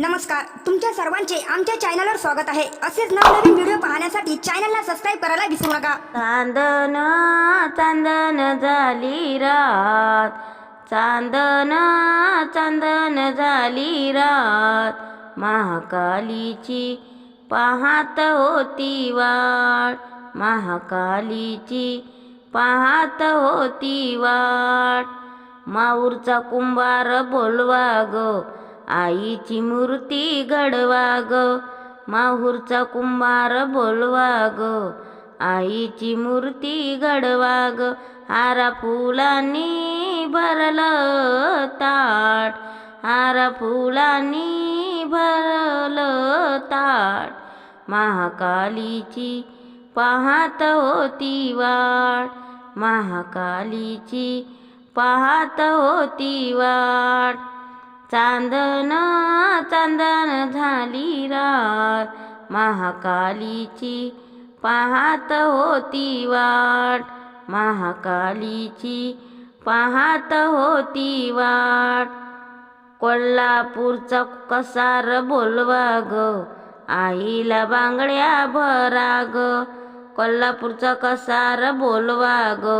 नमस्कार तुमच्या सर्वांचे आमच्या चॅनलवर स्वागत आहे. असेच नवनवीन व्हिडिओ पाहण्यासाठी चॅनलला सबस्क्राईब करायला विसरू नका. चांदन चांदन झाली रात. चांदन चांदन झाली रात. महाकालीची पाहत होती वाट. महाकालीची पाहत होती वाट. माऊरचा कुंभार बोलवा ग. आईची मूर्ती घडवा ग माहूरचा कुंभार बोलवा ग आईची मूर्ती घडवा ग हारा फुलांनी भरलं ताट. हारा फुलांनी भरलं ताट. महाकालीची पाहत होती वाट. महाकालीची पाहत होती वाट. चांदन चांदन झाली रात महाकालीची पाहत होती वाट. महाकालीची पाहत होती वाट. कोल्हापूरचा कसार बोलवा ग आईला बांगड्या भरा ग कोल्हापूरचा कसार बोलवा ग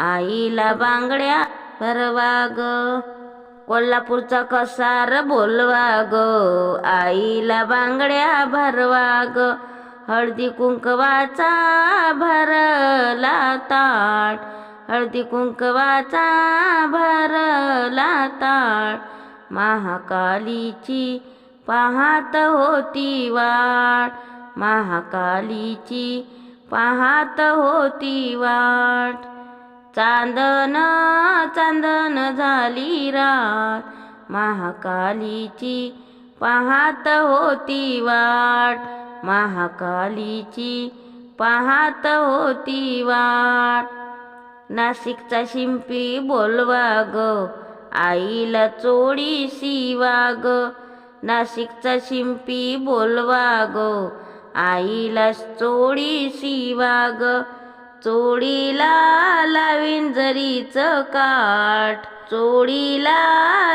आईला बांगड्या भरवा ग कोल्हापूरचा कसार बोलवा ग आईला बांगड्या भरवा ग हळदी कुंकवाचा भरला ताट हळदी कुंकवाचा भरला ताट महाकालीची पाहात होती वाट महाकालीची पाहात होती वाट चांदन चांदन झाली रात. महाकालीची पाहत होती वाट. महाकालीची पाहत होती वाट. नाशिकचा शिंपी बोलवा ग आईला चोळी शिवा ग नाशिकचा शिंपी बोलवा ग आईला चोळी शिवा ग चोळीला लावीन जरीच काठ चोळीला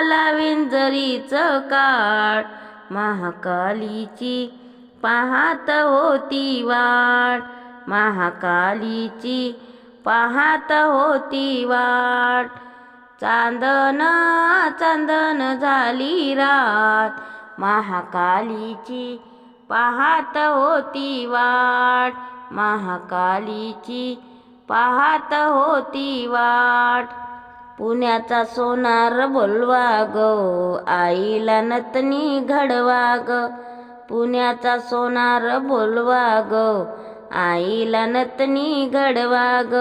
लावीन जरीच काठ महाकालीची पाहत होती वाट महाकालीची पाहत होती वाट. चांदन चांदन झाली रात महाकालीची पाहत होती वाट. महाकालीची पाहत होती वाट. पुण्याचा सोनार बोलवा ग आईला नतनी घडवा ग पुण्याचा सोनार बोलवा ग आईला नतनी घडवा ग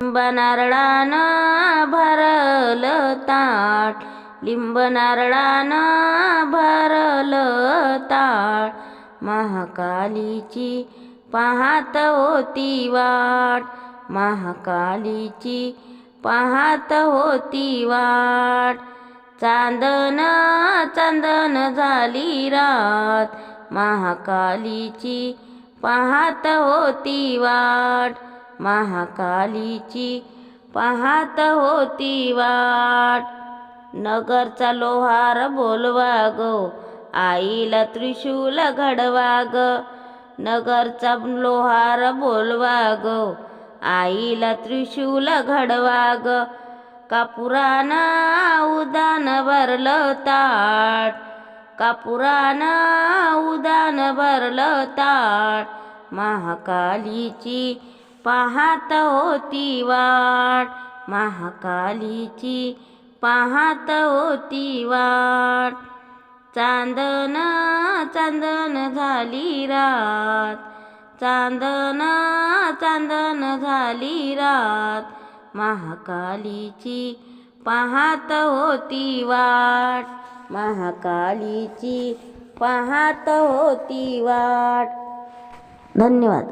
लिंब नारळानं भरलं ताट लिंब नारळानं भरलं ताट. महाकालीची पाहत होती वाट. महाकालीची पाहत होती वाट. चांदन चांदन झाली रात. महाकालीची पाहत होती वाट. महाकालीची पाहत होती वाट. नगरचा लोहार बोलवा गो आईला त्रिशूल घडवा ग. नगरचा लोहार बोलवा ग आईला त्रिशूल घडवा ग कापुराना उदान भरलं ताट कापुराना उदान भरलं ताट महाकालीची पाहत होती वाट महाकालीची पाहत होती वाट. चांदन चांदन झाली रात. चांदन चांदन झाली रात. महाकालीची पाहत होती वाट. महाकालीची पाहत होती वाट. धन्यवाद.